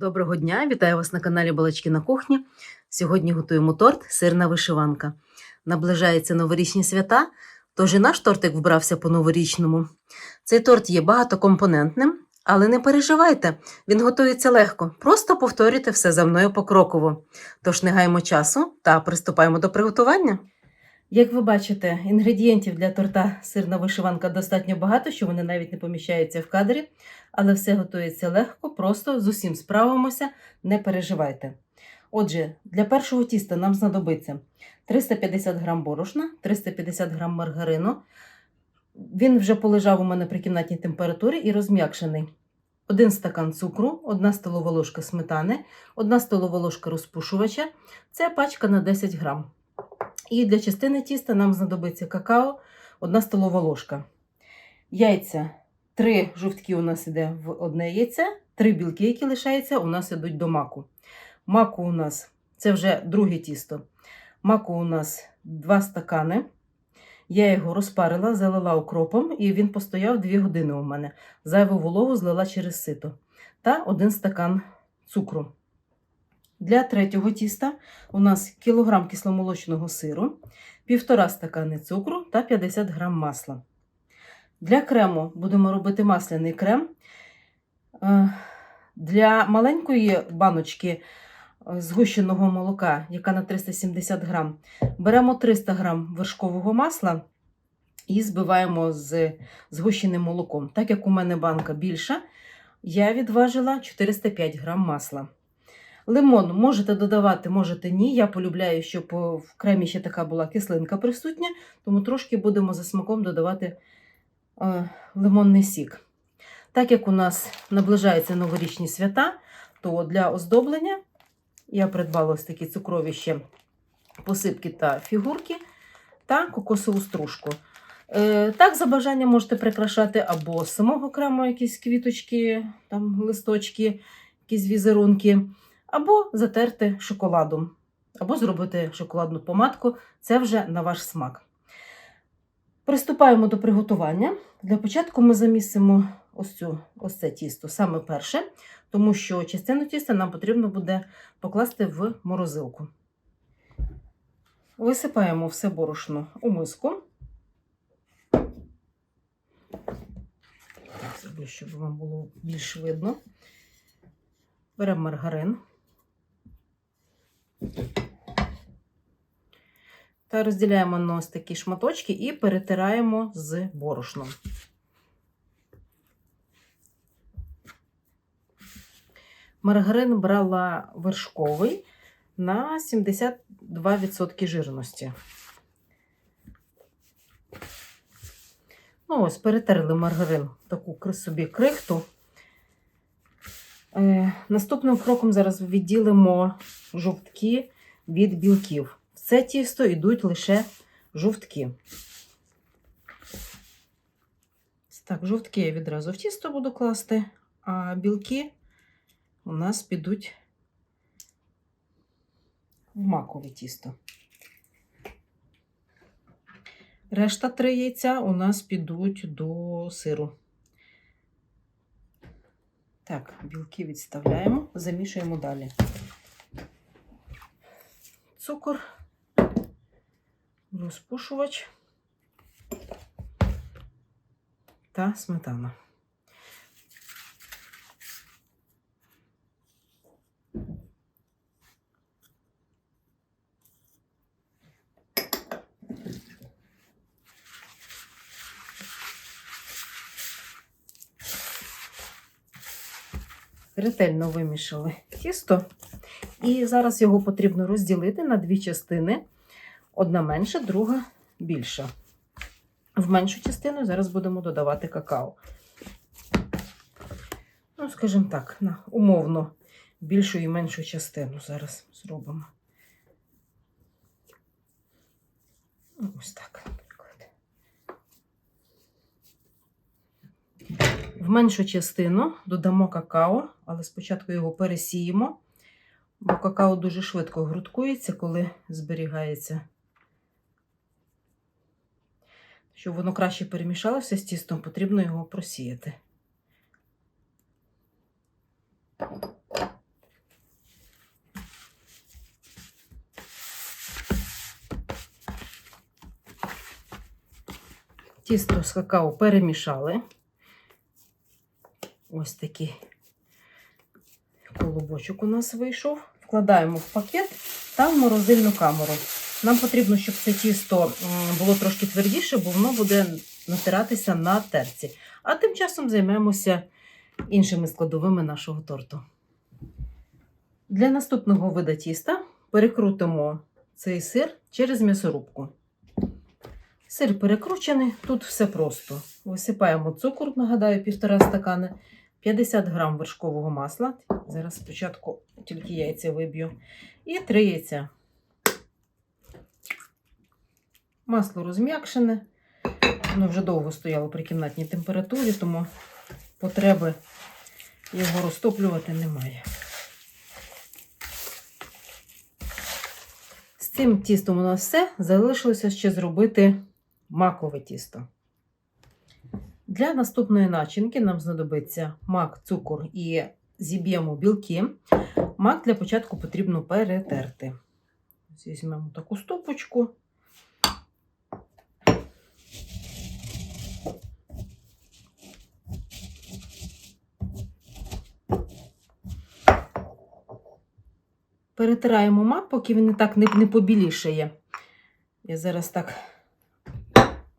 Доброго дня, вітаю вас на каналі Балачки на кухні. Сьогодні готуємо торт сирна вишиванка. Наближаються новорічні свята, тож і наш тортик вбрався по новорічному. Цей торт є багатокомпонентним, але не переживайте, він готується легко. Просто повторюйте все за мною покроково. Тож не гаймо часу та приступаємо до приготування. Як ви бачите, інгредієнтів для торта сирна вишиванка достатньо багато, що вони навіть не поміщаються в кадрі, але все готується легко, просто з усім справимося, не переживайте. Отже, для першого тіста нам знадобиться 350 г борошна, 350 г маргарину. Він вже полежав у мене при кімнатній температурі і розм'якшений. 1 стакан цукру, 1 столова ложка сметани, 1 столова ложка розпушувача. Це пачка на 10 грам. І для частини тіста нам знадобиться какао, 1 столова ложка. Яйця. Три жовтки у нас іде в одне яйце, три білки, які лишаються, у нас ідуть до маку. Маку у нас це вже друге тісто. Маку у нас 2 стакани. Я його розпарила, залила укропом, і він постояв 2 години у мене. Зайву вологу злила через сито. Та 1 стакан цукру. Для третього тіста у нас кілограм кисломолочного сиру, 1,5 стакани цукру та 50 грам масла. Для крему будемо робити масляний крем. Е, Для маленької баночки е, згущеного молока, яка на 370 грам, беремо 300 грам вершкового масла і збиваємо з згущеним молоком. Так як у мене банка більша, я відважила 405 грам масла. Лимон можете додавати, можете ні. Я полюбляю, щоб в кремі ще така була кислинка присутня, тому трошки будемо за смаком додавати е, лимонний сік. Так як у нас наближаються новорічні свята, то для оздоблення я придбала ось такі цукрові ще посипки та фігурки та кокосову стружку. Е, так, за бажанням можете прикрашати або з самого крему якісь квіточки, там листочки, якісь візерунки, або затерти шоколадом, або зробити шоколадну помадку. Це вже на ваш смак. Приступаємо до приготування. Для початку ми замісимо ось, цю, ось це тісто саме перше, тому що частину тіста нам потрібно буде покласти в морозилку. Висипаємо все борошно у миску. Зроблю, щоб вам було більш видно. Беремо маргарин. Та розділяємо на ось такі шматочки і перетираємо з борошном. Маргарин брала вершковий на 72% жирності. Ну, ось, перетерли маргарин таку собі крихту. Е, наступним кроком зараз відділимо жовтки від білків. В це тісто йдуть лише жовтки. Так, жовтки я відразу в тісто буду класти, а білки у нас підуть в макове тісто. Решта три яйця у нас підуть до сиру. Так, білки відставляємо, замішуємо далі. Цукор, розпушувач та сметана. Ретельно вимішали тісто. І зараз його потрібно розділити на дві частини. Одна менша, друга більша. В меншу частину зараз будемо додавати какао. Ну, скажімо так, на умовно більшу і меншу частину зараз зробимо. Ось так, Меншу частину додамо какао, але спочатку його пересіємо, бо какао дуже швидко грудкується, коли зберігається. Щоб воно краще перемішалося з тістом, потрібно його просіяти. Тісто з какао перемішали. Ось такий колобочок у нас вийшов. Вкладаємо в пакет та в морозильну камеру. Нам потрібно, щоб це тісто було трошки твердіше, бо воно буде натиратися на терці. А тим часом займемося іншими складовими нашого торту. Для наступного вида тіста перекрутимо цей сир через м'ясорубку. Сир перекручений, тут все просто. Висипаємо цукор, нагадаю, півтора стакани, 50 грам вершкового масла. Зараз спочатку тільки яйця виб'ю. І 3 яйця. Масло розм'якшене. Воно вже довго стояло при кімнатній температурі, тому потреби його розтоплювати немає. З цим тістом у нас все. Залишилося ще зробити макове тісто. Для наступної начинки нам знадобиться мак, цукор і зіб'ємо білки. Мак для початку потрібно перетерти. Ось Візьмемо таку стопочку. Перетираємо мак, поки він і так не, не побілішає. Я зараз так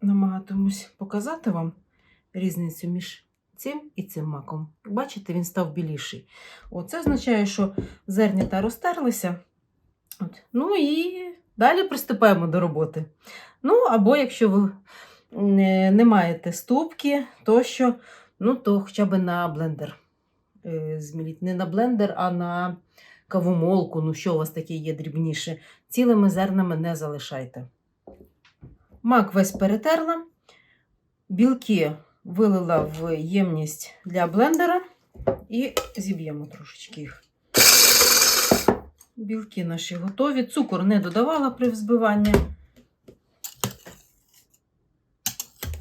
намагатимусь показати вам різницю між цим і цим маком. Бачите, він став біліший. О, це означає, що зернята розтерлися. От. Ну і далі приступаємо до роботи. Ну, або якщо ви не, не маєте ступки, то що, ну, то хоча б на блендер. Е, зміліть. Не на блендер, а на кавомолку. Ну, що у вас таке є дрібніше. Цілими зернами не залишайте. Мак весь перетерла. Білки вилила в ємність для блендера і зіб'ємо трошечки їх. Білки наші готові. Цукор не додавала при взбиванні.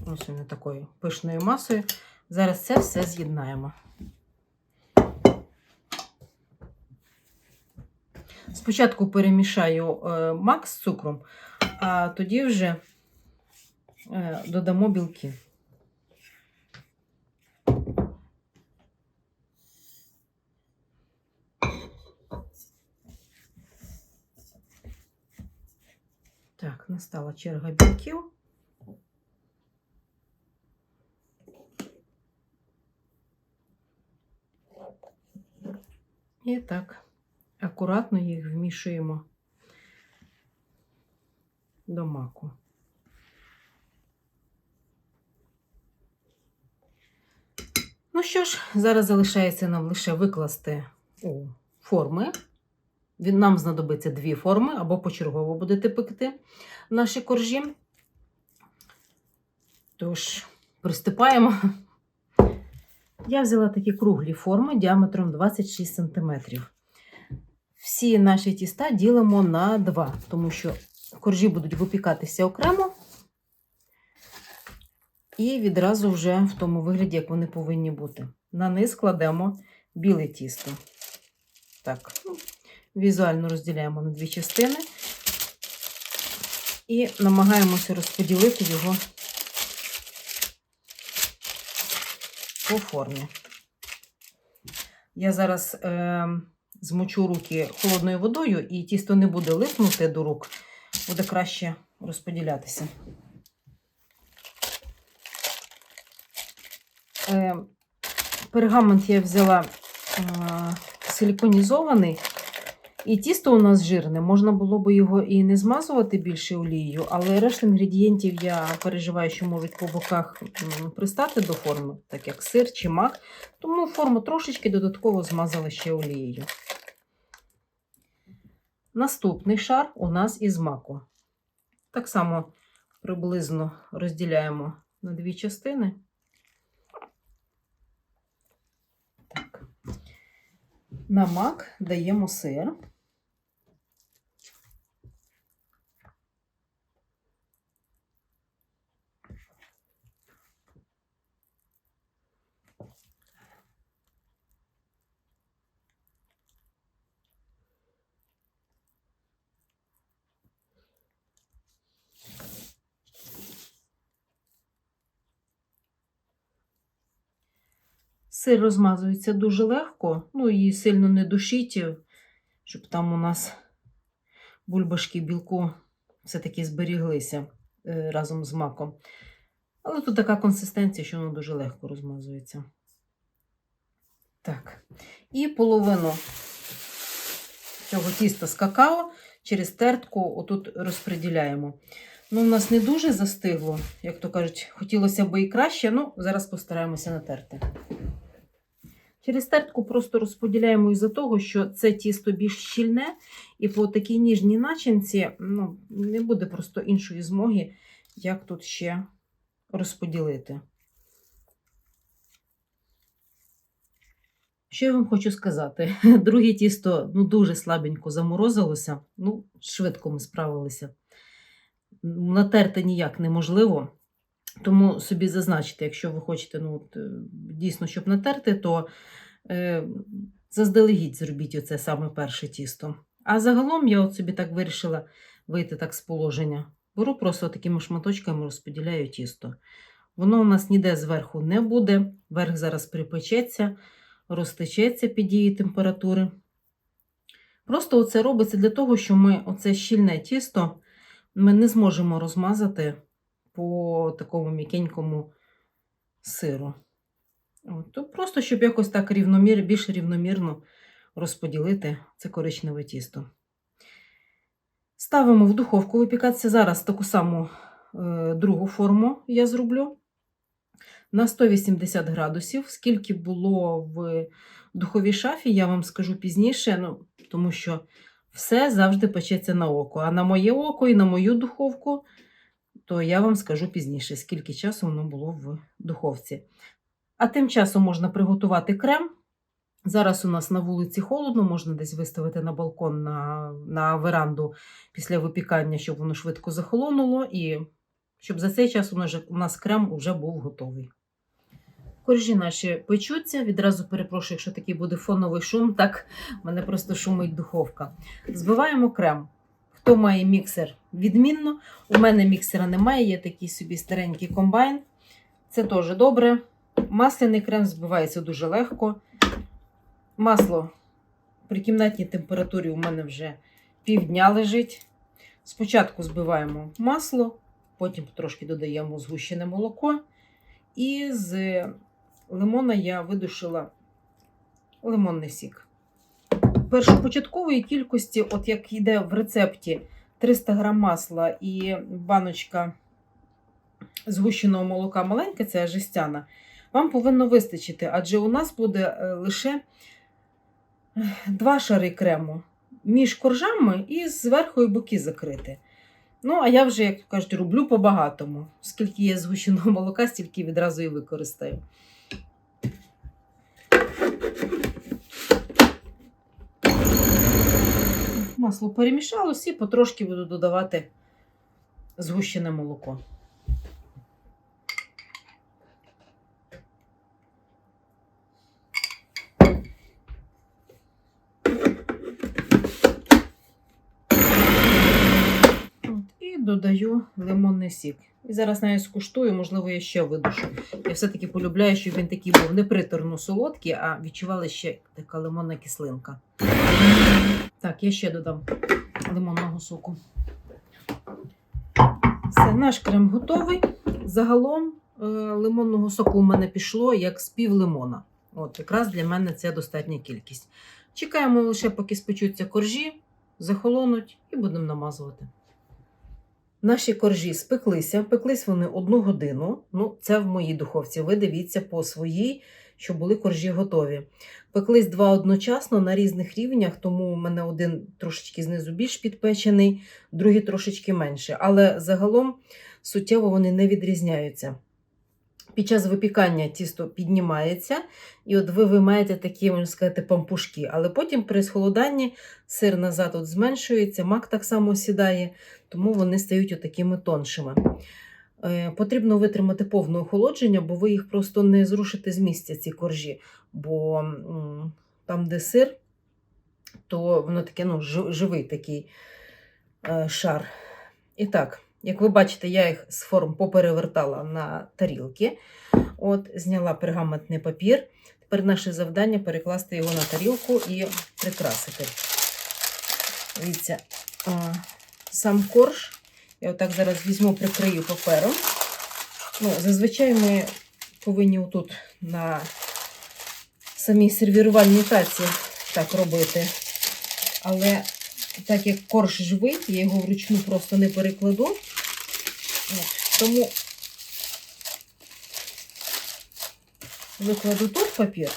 Ось вони такою пишною масою. Зараз це все з'єднаємо. Спочатку перемішаю е, мак з цукром, а тоді вже е, додамо білки. Так, настала черга білків. І так, акуратно їх вмішуємо до маку. Ну що ж, зараз залишається нам лише викласти у форми. Він нам знадобиться дві форми, або почергово будете пекти наші коржі. Тож, приступаємо. Я взяла такі круглі форми діаметром 26 см. Всі наші тіста ділимо на два, тому що коржі будуть випікатися окремо. І відразу вже в тому вигляді, як вони повинні бути. На низ кладемо біле тісто. Так, візуально розділяємо на дві частини і намагаємося розподілити його по формі. Я зараз е, змочу руки холодною водою, і тісто не буде липнути до рук, буде краще розподілятися. Е, пергамент я взяла е, силіконізований, і тісто у нас жирне. Можна було б його і не змазувати більше олією, але решта інгредієнтів я переживаю, що можуть по боках пристати до форми, так як сир чи мак. Тому форму трошечки додатково змазала ще олією. Наступний шар у нас із маку. Так само приблизно розділяємо на дві частини. Так. На мак даємо сир. Сир розмазується дуже легко, ну і сильно не душіть, щоб там у нас бульбашки білку все-таки зберіглися е, разом з маком. Але тут така консистенція, що воно дуже легко розмазується. Так. І половину цього тіста з какао через тертку отут розподіляємо. Ну, у нас не дуже застигло, як то кажуть, хотілося б і краще, ну, зараз постараємося натерти. Через просто розподіляємо із-за того, що це тісто більш щільне, і по такій ніжній начинці ну, не буде просто іншої змоги, як тут ще розподілити. Що я вам хочу сказати? Друге тісто ну, дуже слабенько заморозилося, ну, швидко ми справилися. Натерти ніяк неможливо. Тому собі зазначте, якщо ви хочете ну, от, е, дійсно, щоб натерти, то е, заздалегідь зробіть оце саме перше тісто. А загалом я от собі так вирішила вийти так з положення. Беру просто такими шматочками розподіляю тісто. Воно у нас ніде зверху не буде, верх зараз припечеться, розтечеться під дією температури. Просто це робиться для того, що ми оце щільне тісто ми не зможемо розмазати по такому м'якенькому сиру. От, то просто, щоб якось так рівномір, більш рівномірно розподілити це коричневе тісто. Ставимо в духовку випікатися. Зараз таку саму е, другу форму я зроблю на 180 градусів. Скільки було в духовій шафі, я вам скажу пізніше, ну, тому що все завжди печеться на око. А на моє око і на мою духовку, то я вам скажу пізніше, скільки часу воно було в духовці. А тим часом можна приготувати крем. Зараз у нас на вулиці холодно, можна десь виставити на балкон на, на веранду після випікання, щоб воно швидко захолонуло, і щоб за цей час у нас, у нас крем вже був готовий. Коржі наші печуться. Відразу перепрошую, якщо такий буде фоновий шум, так в мене просто шумить духовка. Збиваємо крем. Хто має міксер відмінно. У мене міксера немає, є такий собі старенький комбайн. Це теж добре. Масляний крем збивається дуже легко. Масло при кімнатній температурі у мене вже півдня лежить. Спочатку збиваємо масло, потім трошки додаємо згущене молоко. І з лимона я видушила лимонний сік. Першопочаткової кількості, от як йде в рецепті 300 г масла і баночка згущеного молока маленька, це жестяна, вам повинно вистачити, адже у нас буде е, лише е, два шари крему між коржами і зверху і боки закрити. Ну, а я вже, як кажуть, роблю по-багатому. Скільки є згущеного молока, стільки відразу і використаю. Масло перемішалось і потрошки буду додавати згущене молоко. Додаю лимонний сік. І зараз навіть скуштую, можливо, я ще видушу. Я все-таки полюбляю, щоб він такий був не приторно солодкий, а відчувала ще така лимонна кислинка. Так, я ще додам лимонного соку. Все, наш крем готовий. Загалом е, лимонного соку у мене пішло як з пів лимона. От, якраз для мене це достатня кількість. Чекаємо лише, поки спечуться коржі, захолонуть і будемо намазувати. Наші коржі спеклися, пеклись вони одну годину. Ну, це в моїй духовці. Ви дивіться по своїй, щоб були коржі готові. Пеклись два одночасно на різних рівнях, тому у мене один трошечки знизу більш підпечений, другий трошечки менше. Але загалом суттєво вони не відрізняються. Під час випікання тісто піднімається, і от ви виймаєте такі, можна сказати, пампушки. Але потім при схолоданні сир назад от зменшується, мак так само сідає, тому вони стають отакими тоншими. Е, Потрібно витримати повне охолодження, бо ви їх просто не зрушите з місця, ці коржі. Бо там, де сир, то воно таке ну, живий такий е, шар. І так, як ви бачите, я їх з форм поперевертала на тарілки. От, зняла пергаментний папір. Тепер наше завдання перекласти його на тарілку і прикрасити. Дивіться, сам корж. Я отак зараз візьму, прикрию папером. Ну, зазвичай ми повинні отут на самій сервірувальній таці так робити. Але так як корж живий, я його вручну просто не перекладу. От, тому викладу тут папір.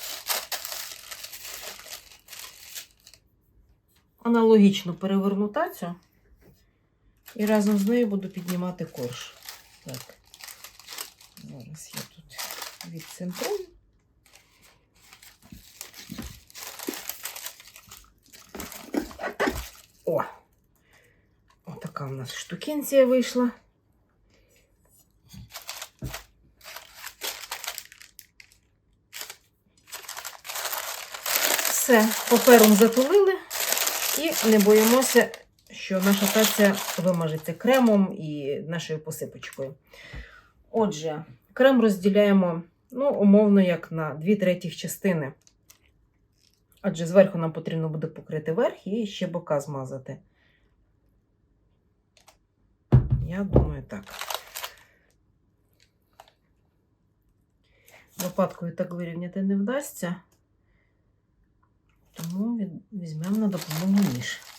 Аналогічно переверну тацю і разом з нею буду піднімати корж. Так. Зараз я тут відцентрую. О! Отака у нас штукенція вийшла. Все, папером затулили і не боїмося, що наша таця вимажеться кремом і нашою посипочкою. Отже, крем розділяємо, ну, умовно, як на 2 третіх частини. Адже зверху нам потрібно буде покрити верх і ще бока змазати. Я думаю, так. Лопаткою так вирівняти не вдасться, тому візьмемо на допомогу ніж.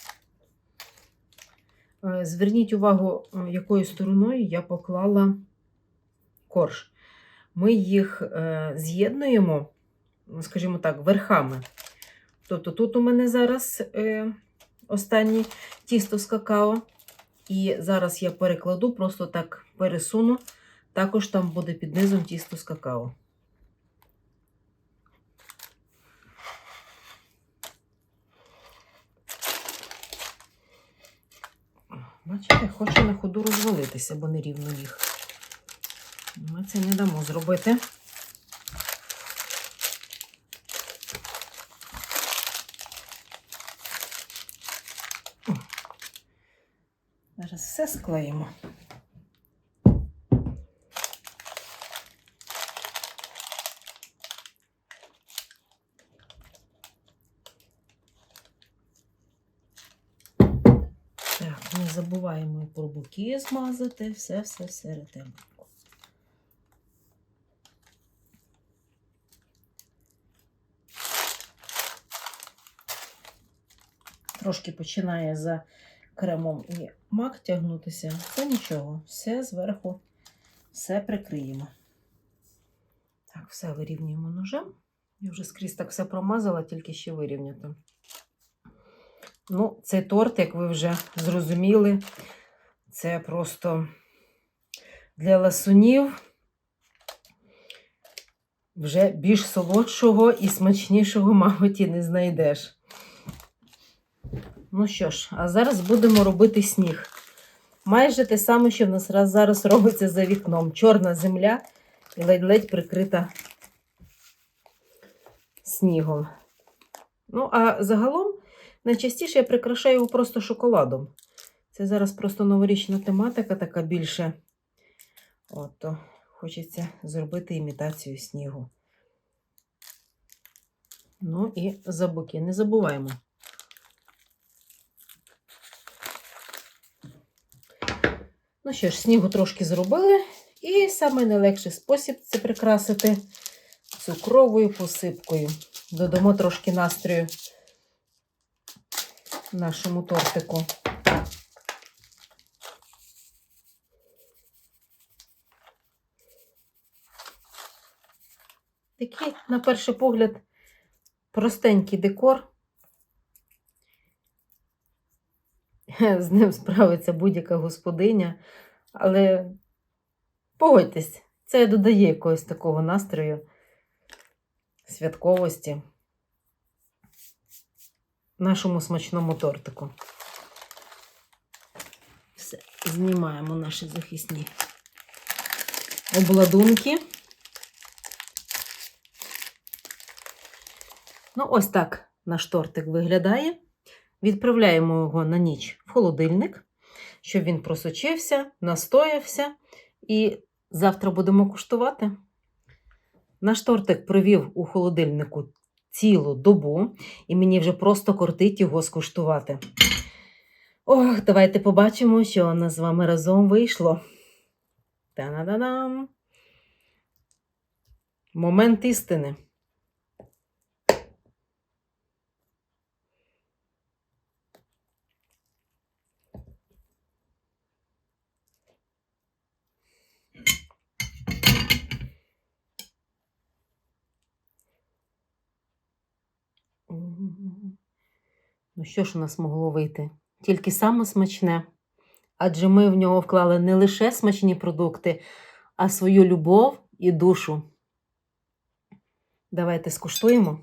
Е, Зверніть увагу, е, якою стороною я поклала корж. Ми їх е, з'єднуємо, ну, скажімо так, верхами. Тобто тут у мене зараз останнє тісто з какао. І зараз я перекладу, просто так пересуну. Також там буде під низом тісто з какао. Бачите, хоче на ходу розвалитися, бо нерівно їх. Ми це не дамо зробити. Зараз все склеїмо. Так, не забуваємо і про боки змазати, все-все-все ретельненько. Трошки починає за кремом і мак тягнутися, це нічого. Все зверху, все прикриємо. Так, все вирівнюємо ножем. Я вже скрізь так все промазала, тільки ще вирівняти. Ну, цей торт, як ви вже зрозуміли, це просто для ласунів вже більш солодшого і смачнішого, мабуть, і не знайдеш. Ну що ж, а зараз будемо робити сніг. Майже те саме, що в нас зараз робиться за вікном. Чорна земля і ледь-ледь прикрита снігом. Ну, а загалом найчастіше я прикрашаю його просто шоколадом. Це зараз просто новорічна тематика, така більше. От, то хочеться зробити імітацію снігу. Ну і за боки не забуваємо. Ну що ж, снігу трошки зробили. І найлегший спосіб це прикрасити цукровою посипкою. Додамо трошки настрою нашому тортику. Такий, на перший погляд, простенький декор. З ним справиться будь-яка господиня, але погодьтесь, це додає якогось такого настрою, святковості нашому смачному тортику. Все, знімаємо наші захисні обладунки. Ну, ось так наш тортик виглядає. Відправляємо його на ніч в холодильник, щоб він просочився, настоявся. І завтра будемо куштувати. Наш тортик провів у холодильнику цілу добу, і мені вже просто кортить його скуштувати. Ох, давайте побачимо, що у нас з вами разом вийшло. Та-на-да-дам! Момент істини. Ну, що ж у нас могло вийти? Тільки саме смачне. Адже ми в нього вклали не лише смачні продукти, а свою любов і душу. Давайте скуштуємо.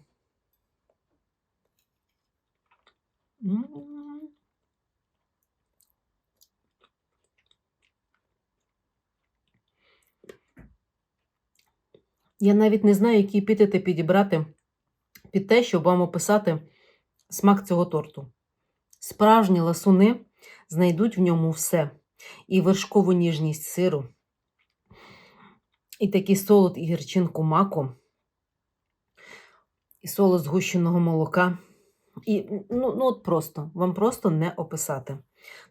Я навіть не знаю, які епітети підібрати під те, щоб вам описати смак цього торту. Справжні ласуни знайдуть в ньому все: і вершкову ніжність сиру, і такий солод і гірчинку маку, і солод згущеного молока. І ну, ну от просто, вам просто не описати.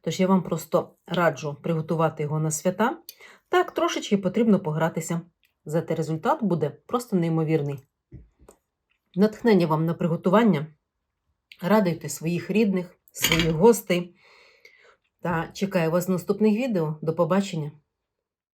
Тож я вам просто раджу приготувати його на свята. Так, трошечки потрібно погратися. Зате результат буде просто неймовірний. Натхнення вам на приготування. Радуйте своїх рідних, своїх гостей. Та чекаю вас в наступних відео. До побачення!